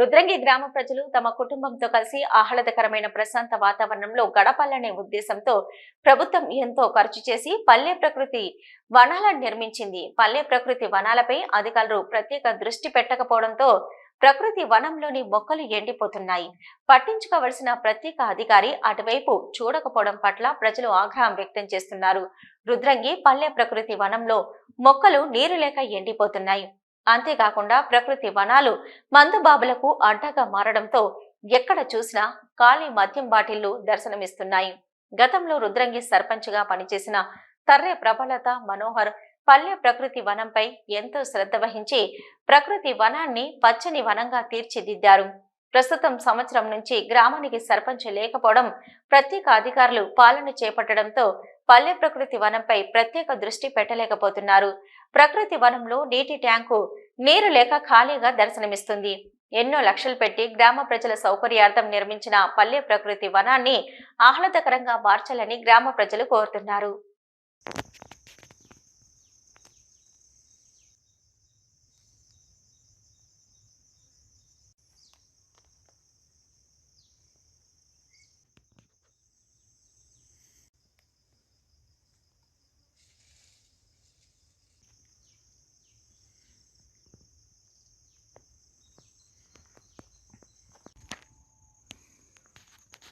రుద్రంగి గ్రామ ప్రజలు తమ కుటుంబంతో కలిసి ఆహ్లాదకరమైన ప్రశాంత వాతావరణంలో గడపాలనే ఉద్దేశంతో ప్రభుత్వం ఎంతో ఖర్చు చేసి పల్లె ప్రకృతి వనాలను నిర్మించింది. పల్లె ప్రకృతి వనాలపై అధికారులు ప్రత్యేక దృష్టి పెట్టకపోవడంతో ప్రకృతి వనంలోని మొక్కలు ఎండిపోతున్నాయి. పట్టించుకోవలసిన ప్రత్యేక అధికారి అటువైపు చూడకపోవడం పట్ల ప్రజలు ఆగ్రహం వ్యక్తం చేస్తున్నారు. రుద్రంగి పల్లె ప్రకృతి వనంలో మొక్కలు నీరు లేక ఎండిపోతున్నాయి. అంతేకాకుండా ప్రకృతి వనాలు మందుబాబులకు అడ్డగా మారడంతో ఎక్కడ చూసినా ఖాళీ మద్యం బాటిళ్ళు దర్శనమిస్తున్నాయి. గతంలో రుద్రంగి సర్పంచ్గా పనిచేసిన తర్రె ప్రబలత మనోహర్ పల్లె ప్రకృతి వనంపై ఎంతో శ్రద్ధ వహించి ప్రకృతి వనాన్ని పచ్చని వనంగా తీర్చిదిద్దారు. ప్రస్తుతం సంవత్సరం నుంచి గ్రామానికి సర్పంచ్ లేకపోవడం ప్రత్యేక అధికారులు పాలన చేపట్టడంతో పల్లె ప్రకృతి వనంపై ప్రత్యేక దృష్టి పెట్టలేకపోతున్నారు. ప్రకృతి వనంలో నీటి ట్యాంకు నీరు లేక ఖాళీగా దర్శనమిస్తుంది. ఎన్నో లక్షలు పెట్టి గ్రామ ప్రజల సౌకర్యార్థం నిర్మించిన పల్లె ప్రకృతి వనాన్ని ఆహ్లాదకరంగా మార్చాలని గ్రామ ప్రజలు కోరుతున్నారు.